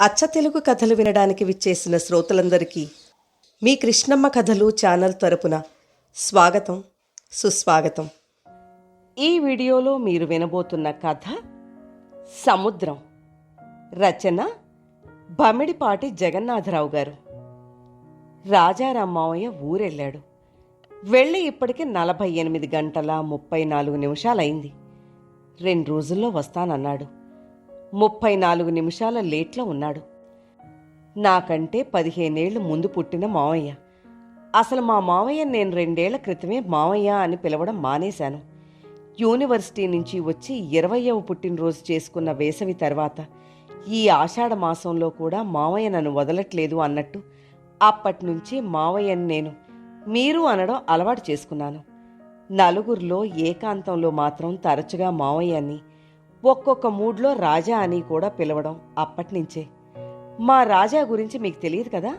అచ్చ తెలుగు కథలు వినడానికి విచ్చేసిన శ్రోతలందరికీ మీ కృష్ణమ్మ కథలు ఛానల్ తరపున స్వాగతం సుస్వాగతం. ఈ వీడియోలో మీరు వినబోతున్న కథ సముద్రం. రచన బమిడిపాటి జగన్నాథరావు గారు. రాజారాం మావయ్య ఊరెళ్ళాడు. వెళ్ళి ఇప్పటికి నలభై ఎనిమిది గంటల ముప్పై నాలుగు నిమిషాలైంది. రెండు రోజుల్లో వస్తానన్నాడు. ముప్పై నాలుగు నిమిషాల లేట్లో ఉన్నాడు. నాకంటే పదిహేనేళ్ళు ముందు పుట్టిన మావయ్య. అసలు మా మావయ్య నేను రెండేళ్ళ క్రితమే మావయ్య అని పిలవడం మానేశాను. యూనివర్సిటీ నుంచి వచ్చి ఇరవయవ పుట్టినరోజు చేసుకున్న వేసవి తర్వాత ఈ ఆషాఢ మాసంలో కూడా మావయ్య నన్ను వదలట్లేదు అన్నట్టు అప్పటినుంచి మావయ్యని నేను మీరు అనడం అలవాటు చేసుకున్నాను. నలుగురిలో ఏకాంతంలో మాత్రం తరచుగా మావయ్యని ఒక్కొక్క మూడ్లో రాజా అని కూడా పిలవడం అప్పటినుంచే. మా రాజా గురించి మీకు తెలియదు కదా?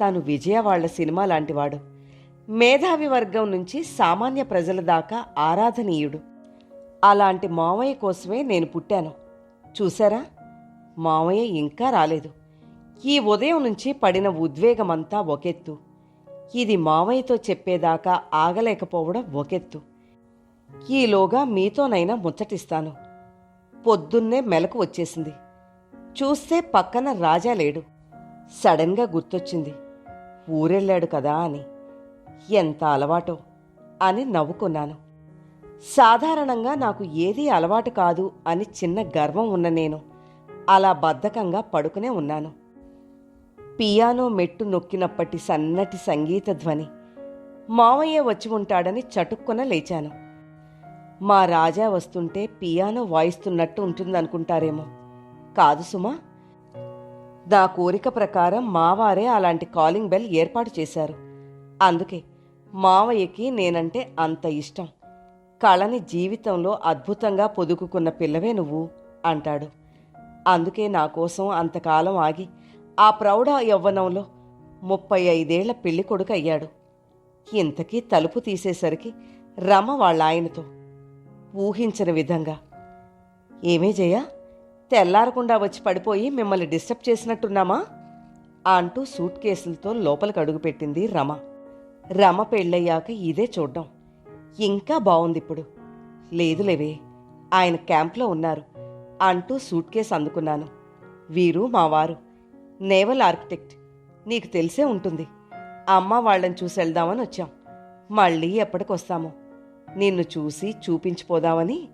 తాను విజయవాళ్ళ సినిమా లాంటివాడు. మేధావి వర్గం నుంచి సామాన్య ప్రజల దాకా ఆరాధనీయుడు. అలాంటి మావయ్య కోసమే నేను పుట్టాను. చూసారా మావయ్య ఇంకా రాలేదు. ఈ ఉదయం నుంచి పడిన ఉద్వేగమంతా ఒకెత్తు. ఇది మావయ్యతో చెప్పేదాకా ఆగలేకపోవడం ఒకెత్తు. ఈలోగా మీతోనైనా ముచ్చటిస్తాను. పొద్దున్నే మెలకు వచ్చేసింది. చూస్తే పక్కన రాజా లేడు. సడన్గా గుర్తొచ్చింది. ఊరెళ్ళాడు కదా అని. ఎంత అలవాటో అని నవ్వుకున్నాను. సాధారణంగా నాకు ఏదీ అలవాటు కాదు అని చిన్న గర్వం ఉన్న నేను అలా బద్ధకంగా పడుకునే ఉన్నాను. పియానో మెట్టు నొక్కినప్పటి సన్నటి సంగీత ధ్వని మావయ్య వచ్చి ఉంటాడని చటుక్కున లేచాను. మా రాజా వస్తుంటే పియానో వాయిస్తున్నట్టు ఉంటుందనుకుంటారేమో. కాదు సుమా నా కోరిక ప్రకారం మావారే అలాంటి కాలింగ్ బెల్ ఏర్పాటు చేశారు. అందుకే మావయ్యకి నేనంటే అంత ఇష్టం. కళని జీవితంలో అద్భుతంగా పొదుకుకున్న పిల్లవే నువ్వు అంటాడు. అందుకే నా కోసం అంతకాలం ఆగి ఆ ప్రౌఢ యవ్వనంలో ముప్పై ఐదేళ్ళ పెళ్ళి కొడుకు అయ్యాడు. ఇంతకీ తలుపు తీసేసరికి రమ వాళ్ళ ఆయనతో ఊహించని విధంగా. ఏమే జయ? తెల్లారకుండా వచ్చి పడిపోయి మిమ్మల్ని డిస్టర్బ్ చేసినట్టున్నామా? అంటూ సూట్ కేసులతో లోపలికి అడుగుపెట్టింది రమ. రమ పెళ్ళయ్యాక ఇదే చూడ్డం. ఇంకా బాగుంది ఇప్పుడు లేదులేవే ఆయన క్యాంప్లో ఉన్నారు అంటూ సూట్ కేసు అందుకున్నాను. వీరు మావారు. Naval architect. నీకు తెలిసే ఉంటుంది. అమ్మ వాళ్ళని చూసి వెళ్దామని వచ్చాం. మళ్ళీ ఎప్పటికొస్తామో. నిన్ను చూసి చూపించిపోదామని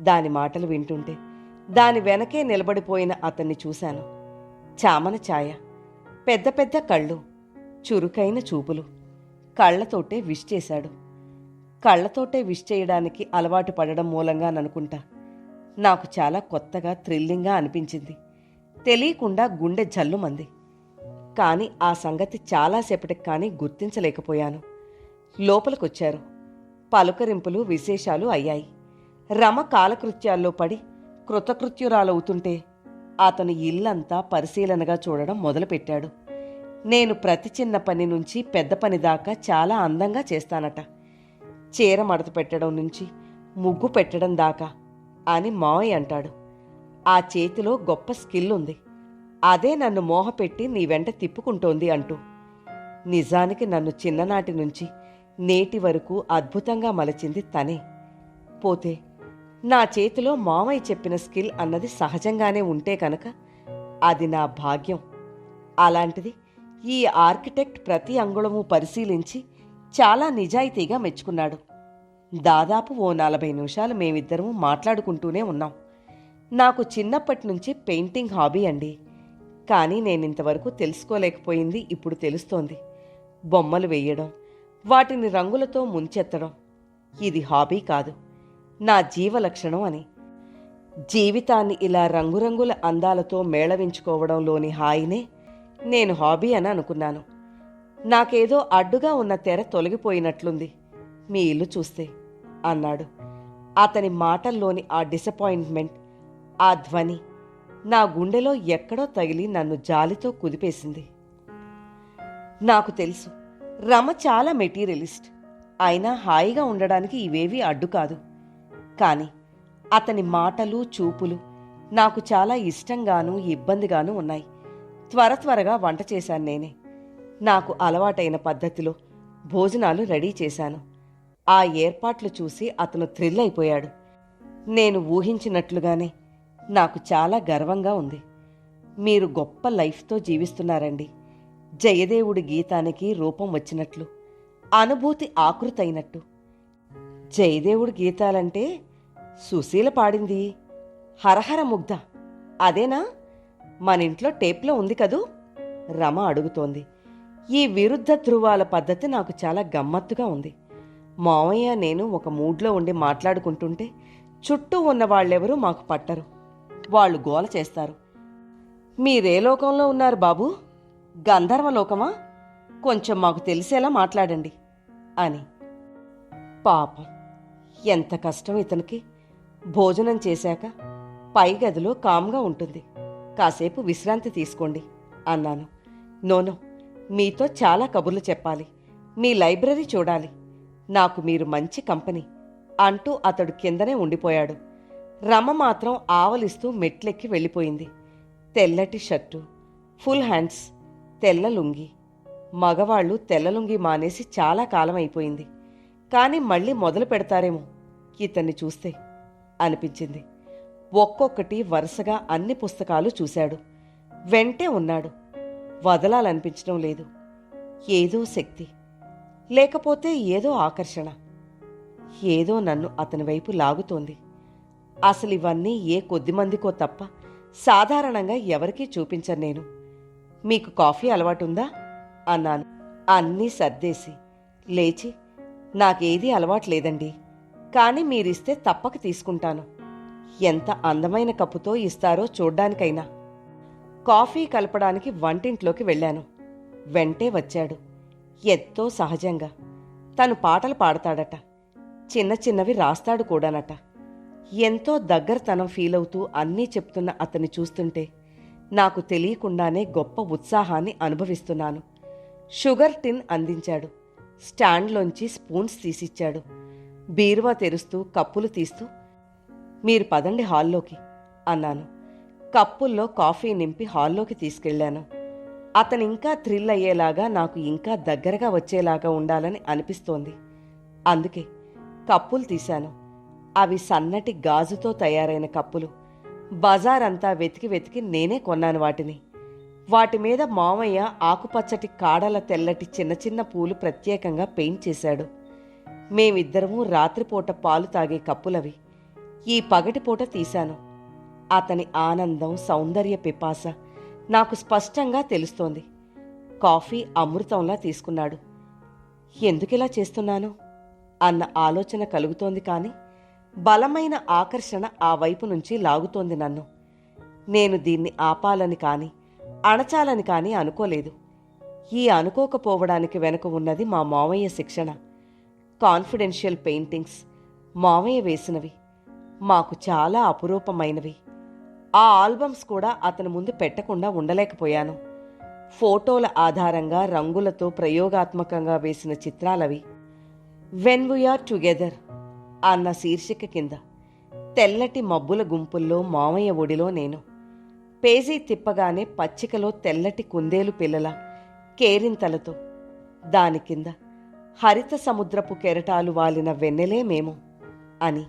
దాని మాటలు వింటుంటే దాని వెనకే నిలబడిపోయిన అతన్ని చూశాను. చామన ఛాయ పెద్ద పెద్ద కళ్ళు చురుకైన చూపులు. కళ్ళతోటే విష్ చేశాడు. కళ్ళతోటే విష్ చేయడానికి అలవాటు పడడం మూలంగాననుకుంటా నాకు చాలా కొత్తగా థ్రిల్లింగ్గా అనిపించింది. తెలియకుండా గుండె జల్లుమంది. కానీ ఆ సంగతి చాలాసేపటికి కానీ గుర్తించలేకపోయాను. లోపలికొచ్చారు. పలుకరింపులు విశేషాలు అయ్యాయి. రమ కాలకృత్యాల్లో పడి కృతకృత్యురాలవుతుంటే అతను ఇల్లంతా పరిశీలనగా చూడడం మొదలుపెట్టాడు. నేను ప్రతి చిన్న పని నుంచి పెద్ద పని దాకా చాలా అందంగా చేస్తానట. చీర మడత పెట్టడం నుంచి ముగ్గు పెట్టడం దాకా అని మావయ్య అంటాడు. ఆ చేతిలో గొప్ప స్కిల్ ఉంది. అదే నన్ను మోహపెట్టి నీ వెంట తిప్పుకుంటోంది అంటూ. నిజానికి నన్ను చిన్ననాటి నుంచి నేటి వరకు అద్భుతంగా మలచింది తనే. పోతే నా చేతిలో మామయ్య చెప్పిన స్కిల్ అన్నది సహజంగానే ఉంటే కనుక అది నా భాగ్యం. అలాంటిది ఈ ఆర్కిటెక్ట్ ప్రతి అంగుళము పరిశీలించి చాలా నిజాయితీగా మెచ్చుకున్నాడు. దాదాపు ఓ నలభై నిమిషాలు మేమిద్దరము మాట్లాడుకుంటూనే ఉన్నాం. నాకు చిన్నప్పటి నుంచి పెయింటింగ్ హాబీ అండి. కానీ నేనింతవరకు తెలుసుకోలేకపోయింది ఇప్పుడు తెలుస్తోంది. బొమ్మలు వేయడం వాటిని రంగులతో ముంచెత్తడం. ఇది హాబీ కాదు. నా జీవలక్షణం అని. జీవితాన్ని ఇలా రంగురంగుల అందాలతో మేళవించుకోవడంలోని హాయినే నేను హాబీ అని అనుకున్నాను. నాకేదో అడ్డుగా ఉన్న తెర తొలగిపోయినట్లుంది. మీ ఇల్లు చూస్తే అన్నాడు. అతని మాటల్లోని ఆ డిసప్పాయింట్మెంట్ ఆ ధ్వని నా గుండెలో ఎక్కడో తగిలి నన్ను జాలితో కుదిపేసింది. నాకు తెలుసు రమ చాలా మెటీరియలిస్ట్. అయినా హాయిగా ఉండడానికి ఇవేవీ అడ్డు కాదు. కానీ అతని మాటలు చూపులు నాకు చాలా ఇష్టంగాను ఇబ్బందిగాను ఉన్నాయి. త్వర త్వరగా వంట చేశాను నేనే. నాకు అలవాటైన పద్ధతిలో భోజనాలు రెడీ చేశాను. ఆ ఏర్పాట్లు చూసి అతను థ్రిల్ అయిపోయాడు. నేను ఊహించినట్లుగానే నాకు చాలా గర్వంగా ఉంది. మీరు గొప్ప లైఫ్తో జీవిస్తున్నారండి. జయదేవుడి గీతానికి రూపం వచ్చినట్లు అనుభూతి ఆకృతైనట్టు. జయదేవుడి గీతాలంటే సుశీల పాడింది. హరహర ముగ్ధ. అదేనా? మన ఇంట్లో టేప్లో ఉంది కదూ? రమ అడుగుతోంది. ఈ విరుద్ధ ధృవాల పద్ధతి నాకు చాలా గమ్మత్తుగా ఉంది. మామయ్య నేను ఒక మూడ్లో ఉండి మాట్లాడుకుంటుంటే చుట్టూ ఉన్న వాళ్ళెవరూ మాకు పట్టరు. వాళ్ళు గోల చేస్తారు. మీరే లోకంలో ఉన్నారు బాబు? గంధర్వలోకమా? కొంచెం మాకు తెలిసేలా మాట్లాడండి అని. పాపం ఎంత కష్టం ఇతనికి. భోజనం చేశాక పై గదిలో కామ్గా ఉంటుంది. కాసేపు విశ్రాంతి తీసుకోండి అన్నాను. నోనో మీతో చాలా కబుర్లు చెప్పాలి. మీ లైబ్రరీ చూడాలి. నాకు మీరు మంచి కంపెనీ అంటూ అతడు కిందనే ఉండిపోయాడు. రమ మాత్రం ఆవలిస్తూ మెట్లెక్కి వెళ్ళిపోయింది. తెల్లటి షర్టు ఫుల్ హ్యాండ్స్ తెల్ల లుంగి మగవాళ్ళు తెల్ల లుంగి మానేసి చాలా కాలం అయిపోయింది కానీ మళ్ళీ మొదలు పెడతారేమో ఇతన్ని చూస్తే అనిపించింది. ఒక్కొక్కటి వరుసగా అన్ని పుస్తకాలు చూశాడు. వెంటే ఉన్నాడు. వదలాలనిపించడం లేదు. ఏదో శక్తి. లేకపోతే ఏదో ఆకర్షణ. ఏదో నన్ను అతని వైపు లాగుతోంది. అసలు ఇవన్నీ ఏ కొద్ది మందికో తప్ప సాధారణంగా ఎవరికీ చూపించను నేను. మీకు కాఫీ అలవాటుందా? అన్నాను. అన్నీ సర్దేసి. లేచి నాకేదీ అలవాటు లేదండి కానీ మీరిస్తే తప్పక తీసుకుంటాను. ఎంత అందమైన కప్పుతో ఇస్తారో చూడ్డానికైనా. కాఫీ కలపడానికి వంటింట్లోకి వెళ్ళాను. వెంటే వచ్చాడు. ఎంతో సహజంగా. తను పాటలు పాడతాడట. చిన్న చిన్నవి రాస్తాడు కూడానట. ఎంతో దగ్గరతనం ఫీల్ అవుతూ అన్నీ చెప్తున్న అతన్ని చూస్తుంటే నాకు తెలియకుండానే గొప్ప ఉత్సాహాన్ని అనుభవిస్తున్నాను. షుగర్ టిన్ అందించాడు. స్టాండ్లోంచి స్పూన్స్ తీసిచ్చాడు. బీరువా తెరుస్తూ కప్పులు తీస్తూ మీరు పదండి హాల్లోకి అన్నాను. కప్పుల్లో కాఫీ నింపి హాల్లోకి తీసుకెళ్ళాను. అతను ఇంకా థ్రిల్ అయ్యేలాగా నాకు ఇంకా దగ్గరగా వచ్చేలాగా ఉండాలని అనిపిస్తోంది. అందుకే కప్పులు తీశాను. అవి సన్నటి గాజుతో తయారైన కప్పులు. బజారంతా వెతికి వెతికి నేనే కొన్నాను వాటిని. వాటి మీద మామయ్య ఆకుపచ్చటి కాడల తెల్లటి చిన్న చిన్న పూలు ప్రత్యేకంగా పెయింట్ చేశాడు. మేమిద్దరము రాత్రిపూట పాలు తాగే కప్పులవి. ఈ పగటిపూట తీశాను. అతని ఆనందం సౌందర్య పిపాస నాకు స్పష్టంగా తెలుస్తోంది. కాఫీ అమృతంలా తీసుకున్నాడు. ఎందుకిలా చేస్తున్నాను? అన్న ఆలోచన కలుగుతోంది కానీ బలమైన ఆకర్షణ ఆ వైపు నుంచి లాగుతోంది నన్ను. నేను దీన్ని ఆపాలని కాని అణచాలని కాని అనుకోలేదు. ఈ అనుకోకపోవడానికి వెనుక ఉన్నది మా మామయ్య శిక్షణ. కాన్ఫిడెన్షియల్ పెయింటింగ్స్ మామయ్య వేసినవి. మాకు చాలా అపురూపమైనవి. ఆ ఆల్బమ్స్ కూడా అతని ముందు పెట్టకుండా ఉండలేకపోయాను. ఫోటోల ఆధారంగా రంగులతో ప్రయోగాత్మకంగా వేసిన చిత్రాలవి. వెన్ వీఆర్ టుగెదర్ అన్న శీర్షిక కింద. తెల్లటి మబ్బుల గుంపుల్లో మామయ్య ఒడిలో నేను. పేజీ తిప్పగానే పచ్చికలో తెల్లటి కుందేలు పిల్లల కేరింతలతో. దాని కింద హరిత సముద్రపు కెరటాలు వాలిన వెన్నెలే మేము అని.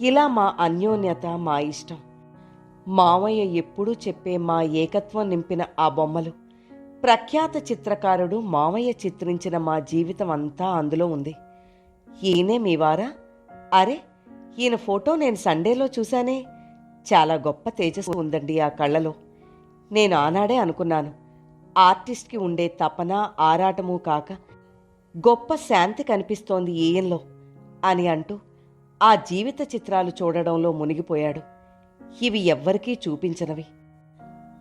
ఇలా మా అన్యోన్యత మా ఇష్టం. మామయ్య ఎప్పుడూ చెప్పే మా ఏకత్వం నింపిన ఆ బొమ్మలు. ప్రఖ్యాత చిత్రకారుడు మామయ్య చిత్రించిన మా జీవితం అంతా అందులో ఉంది. ఈయనే మీవారా అరే ఈయన ఫోటో నేను సండేలో చూశానే. చాలా గొప్ప తేజస్సు ఉందండి ఆ కళ్ళలో. నేను ఆనాడే అనుకున్నాను ఆర్టిస్ట్కి ఉండే తపన ఆరాటము కాక గొప్ప శాంతి కనిపిస్తోంది ఈయనలో అని అంటూ ఆ జీవిత చిత్రాలు చూడడంలో మునిగిపోయాడు. ఇవి ఎవ్వరికీ చూపించనవి.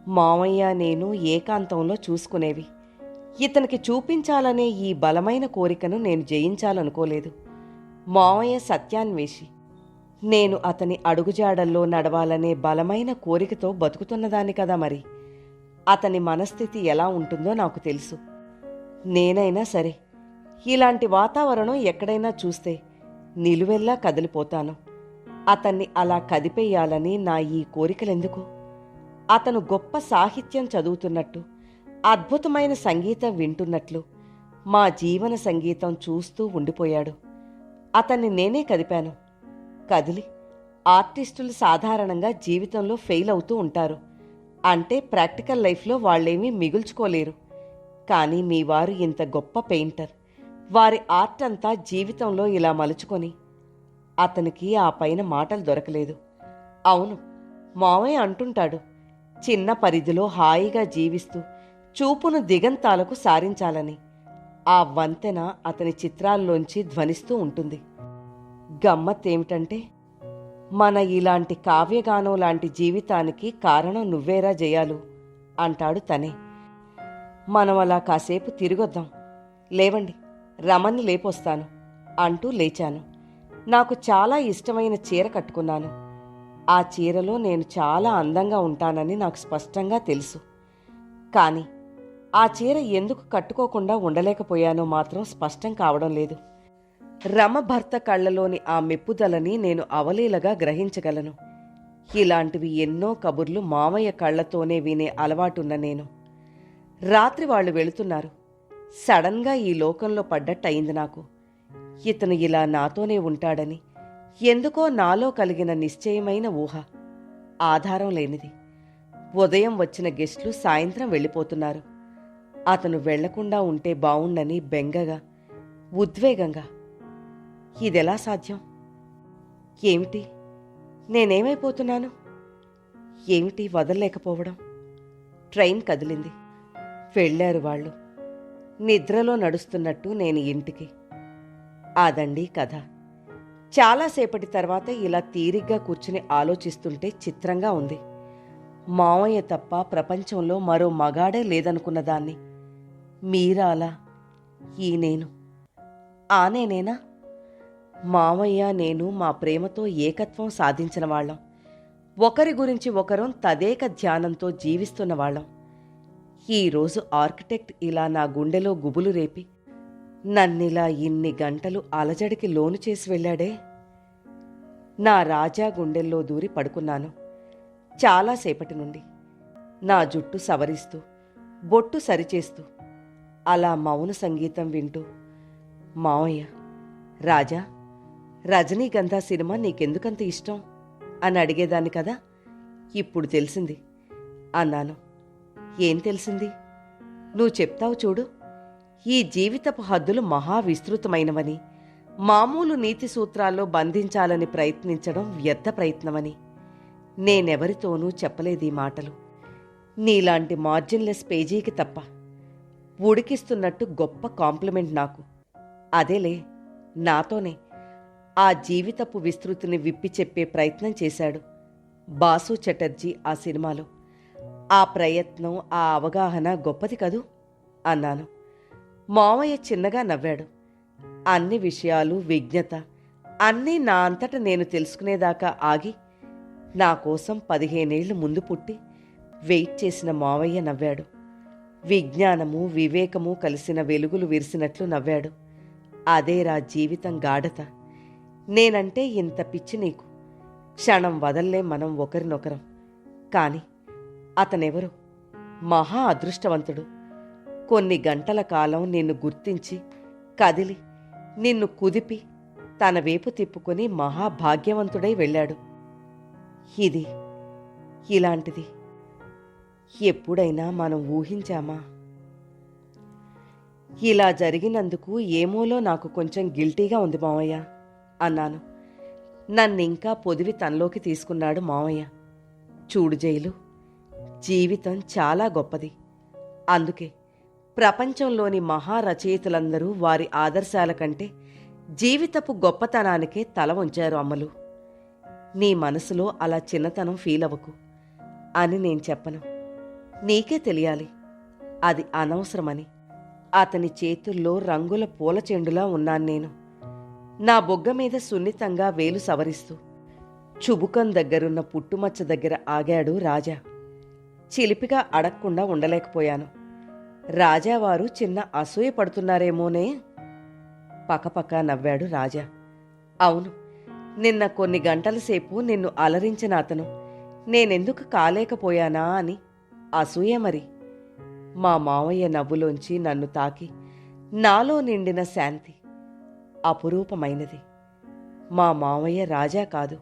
మామయ్య నేను ఏకాంతంలో చూసుకునేవి. ఇతనికి చూపించాలనే ఈ బలమైన కోరికను నేను జయించాలనుకోలేదు. మావయ్య సత్యాన్వేషి. నేను అతని అడుగుజాడల్లో నడవాలనే బలమైన కోరికతో బతుకుతున్నదాన్ని కదా మరి. అతని మనస్థితి ఎలా ఉంటుందో నాకు తెలుసు. నేనైనా సరే ఇలాంటి వాతావరణం ఎక్కడైనా చూస్తే నిలువెల్లా కదిలిపోతాను. అతన్ని అలా కదిపేయాలని నా ఈ కోరికలెందుకు? అతను గొప్ప సాహిత్యం చదువుతున్నట్టు అద్భుతమైన సంగీతం వింటున్నట్లు మా జీవన సంగీతం చూస్తూ ఉండిపోయాడు. అతన్ని నేనే కదిపాను. కదిలి ఆర్టిస్టులు సాధారణంగా జీవితంలో ఫెయిల్ అవుతూ ఉంటారు. అంటే ప్రాక్టికల్ లైఫ్లో వాళ్ళేమీ మిగుల్చుకోలేరు. కానీ మీ వారు ఇంత గొప్ప పెయింటర్. వారి ఆర్ట్ అంతా జీవితంలో ఇలా మలుచుకొని అతనికి ఆ పైన మాటలు దొరకలేదు. అవును మామయ్య అంటుంటాడు చిన్న పరిధిలో హాయిగా జీవిస్తూ చూపును దిగంతాలకు సారించాలని. ఆ వంతెన అతని చిత్రాల్లోంచి ధ్వనిస్తూ ఉంటుంది. గమ్మత్తేమిటంటే మన ఇలాంటి కావ్యగానం లాంటి జీవితానికి కారణం నువ్వేరా జయాలు అంటాడు తనే. మనం అలా కాసేపు తిరిగొద్దాం. లేవండి రమణ్ణి లేపొస్తాను అంటూ లేచాను. నాకు చాలా ఇష్టమైన చీర కట్టుకున్నాను. ఆ చీరలో నేను చాలా అందంగా ఉంటానని నాకు స్పష్టంగా తెలుసు. కానీ ఆ చీర ఎందుకు కట్టుకోకుండా ఉండలేకపోయానో మాత్రం స్పష్టం కావడం లేదు. రమ భర్త కళ్ళలోని ఆ మెప్పుదలని నేను అవలీలగా గ్రహించగలను. ఇలాంటివి ఎన్నో కబుర్లు మామయ్య కళ్ళతోనే వినే అలవాటున్న నేను. రాత్రి వాళ్ళు వెళుతున్నారు. సడన్గా ఈ లోకంలో పడ్డట్టు అయింది నాకు. ఇతను ఇలా నాతోనే ఉంటాడని ఎందుకో నాలో కలిగిన నిశ్చయమైన ఊహ. ఆధారం లేనిది. ఉదయం వచ్చిన గెస్టులు సాయంత్రం వెళ్ళిపోతున్నారు. అతను వెళ్ళకుండా ఉంటే బావుండని బెంగగా ఉద్వేగంగా. ఇదెలా సాధ్యం? ఏమిటి? నేనేమైపోతున్నాను? ఏమిటి వదలలేకపోవడం? ట్రైన్ కదిలింది. వెళ్ళారు వాళ్ళు. నిద్రలో నడుస్తున్నట్టు నేను ఇంటికి. అదండి కథ. చాలాసేపటి తర్వాత ఇలా తీరిగ్గా కూర్చుని ఆలోచిస్తుంటే చిత్రంగా ఉంది. మావయ్య తప్ప ప్రపంచంలో మరో మగాడే లేదనుకున్న దాన్ని మీరాలా? ఈ నేను. ఆ నేనేనా? మామయ్య నేను మా ప్రేమతో ఏకత్వం సాధించిన వాళ్ళం. ఒకరి గురించి ఒకరం తదేక ధ్యానంతో జీవిస్తున్న వాళ్ళం. ఈరోజు ఆర్కిటెక్ట్ ఇలా నా గుండెలో గుబులు రేపి నన్నిలా ఇన్ని గంటలు అలజడికి లోను చేసి వెళ్ళాడే? నా రాజా గుండెల్లో దూరి పడుకున్నాను. చాలాసేపటి నుండి నా జుట్టు సవరిస్తూ బొట్టు సరిచేస్తూ అలా మౌన సంగీతం వింటూ మావయ్య రాజా రజనీగంధ సినిమా నీకెందుకంత ఇష్టం? అని అడిగేదాన్ని కదా. ఇప్పుడు తెలిసింది. అన్నాను. ఏం తెలిసింది? నువ్వు చెప్తావు చూడు. ఈ జీవితపు హద్దులు మహా విస్తృతమైనవని మామూలు నీతి సూత్రాల్లో బంధించాలని ప్రయత్నించడం వ్యర్థ ప్రయత్నమని నేనెవరితోనూ చెప్పలేదు ఈ మాటలు. నీలాంటి మార్జిన్లెస్ పేజీకి తప్ప ఉడికిస్తున్నట్టు గొప్ప కాంప్లిమెంట్ నాకు. అదేలే నాతోనే ఆ జీవితపు విస్తృతిని విప్పి చెప్పే ప్రయత్నం చేశాడు బాసు చటర్జీ ఆ సినిమాలో. ఆ ప్రయత్నం ఆ అవగాహన గొప్పది కదూ? అన్నాను. మామయ్య చిన్నగా నవ్వాడు. అన్ని విషయాలు విజ్ఞత అన్నీ నా అంతట నేను తెలుసుకునేదాకా ఆగి నా కోసం పదిహేనేళ్ళు ముందు పుట్టి వెయిట్ చేసిన మావయ్య నవ్వాడు. విజ్ఞానము వివేకము కలిసిన వెలుగులు విరిసినట్లు నవ్వాడు. అదేరా జీవితం గాఢత. నేనంటే ఇంత పిచ్చి నీకు. క్షణం వదల్లే మనం ఒకరినొకరం. కాని అతనెవరు? మహా అదృష్టవంతుడు. కొన్ని గంటల కాలం నిన్ను గుర్తించి కదిలి నిన్ను కుదిపి తన వైపు తిప్పుకొని మహాభాగ్యవంతుడై వెళ్ళాడు. ఇది ఇలాంటిది. ఎప్పుడైనా మనం ఊహించామా? ఇలా జరిగినందుకు ఏమోలో నాకు కొంచెం గిల్టీగా ఉంది మావయ్య అన్నాను. నన్నింకా పొదివి తనలోకి తీసుకున్నాడు మావయ్య. చూడు జైలు జీవితం చాలా గొప్పది. అందుకే ప్రపంచంలోని మహారచయితలందరూ వారి ఆదర్శాల కంటే జీవితపు గొప్పతనానికే తల ఉంచారు అమ్మలు. నీ మనసులో అలా చిన్నతనం ఫీల్ అవ్వకు అని నేను చెప్పను. నీకే తెలియాలి. అది అనవసరమని. అతని చేతుల్లో రంగుల పూల చెండులా ఉన్నాను నేను. నా బొగ్గ మీద సున్నితంగా వేలు సవరిస్తూ చుబుకం దగ్గరున్న పుట్టుమచ్చ దగ్గర ఆగాడు రాజా. చిలిపిగా అడగకుండా ఉండలేకపోయాను. రాజావారు చిన్న అసూయ పడుతున్నారేమోనే? పకపక నవ్వాడు రాజా. అవును నిన్న కొన్ని గంటల సేపు నిన్ను అలరించిన అతను. నేనెందుకు కాలేకపోయానా అని అసూయ మరి. మా మావయ్య నవ్వులోంచి నన్ను తాకి నాలో నిండిన శాంతి అపురూపమైనది. మా మావయ్య రాజా కాదు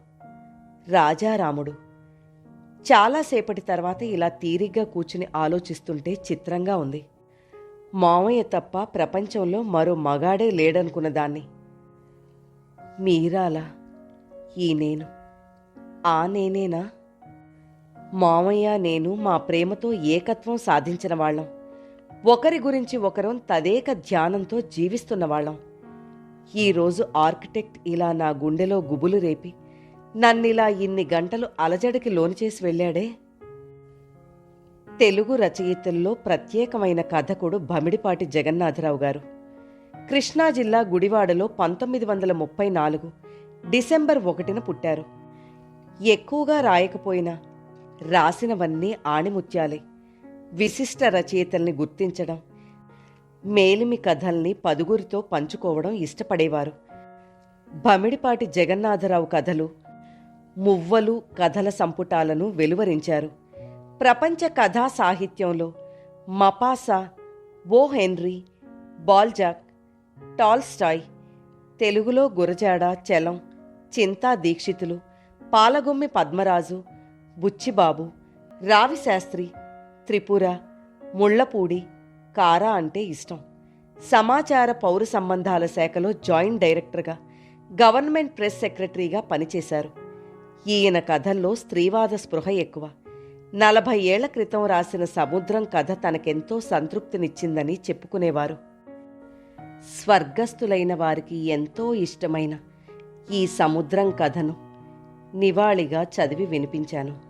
రాజారాముడు. చాలాసేపటి తర్వాత ఇలా తీరిగ్గా కూర్చుని ఆలోచిస్తుంటే చిత్రంగా ఉంది. మావయ్య తప్ప ప్రపంచంలో మరో మగాడే లేడనుకున్న దాన్ని. మీరాలా? ఈ నేను. ఆ నేనేనా? మామయ్య నేను మా ప్రేమతో ఏకత్వం సాధించిన వాళ్ళం. ఒకరి గురించి ఒకరం తదేక ధ్యానంతో జీవిస్తున్న వాళ్ళం. ఈరోజు ఆర్కిటెక్ట్ ఇలా నా గుండెలో గుబులు రేపి నన్నిలా ఇన్ని గంటలు అలజడికి లోను చేసి వెళ్ళాడే? తెలుగు రచయితల్లో ప్రత్యేకమైన కథకుడు భమిడిపాటి జగన్నాథరావు గారు. కృష్ణా జిల్లా గుడివాడలో పంతొమ్మిది వందల ముప్పై నాలుగు డిసెంబర్ ఒకటిన పుట్టారు. ఎక్కువగా రాయకపోయినా రాసినవన్నీ ఆణిముత్యాలే. విశిష్ట రచయితల్ని గుర్తించడం మేలిమి కథల్ని పదుగురితో పంచుకోవడం ఇష్టపడేవారు. భమిడిపాటి జగన్నాథరావు కథలు మువ్వలు కథల సంపుటాలను వెలువరించారు. ప్రపంచ కథా సాహిత్యంలో Maupassant O Henry Balzac Tolstoy తెలుగులో గురజాడ చలం చింతా దీక్షితులు పాలగుమ్మి పద్మరాజు బుచ్చిబాబు రావిశాస్త్రి త్రిపుర ముళ్ళపూడి కారా అంటే ఇష్టం. సమాచార పౌర సంబంధాల శాఖలో జాయింట్ డైరెక్టర్గా గవర్నమెంట్ ప్రెస్ సెక్రటరీగా పనిచేశారు. ఈయన కథల్లో స్త్రీవాద స్పృహ ఎక్కువ. నలభై ఏళ్ళ క్రితం రాసిన సముద్రం కథ తనకెంతో సంతృప్తినిచ్చిందని చెప్పుకునేవారు. స్వర్గస్థులైన వారికి ఎంతో ఇష్టమైన ఈ సముద్రం కథను నివాళిగా చదివి వినిపించాను.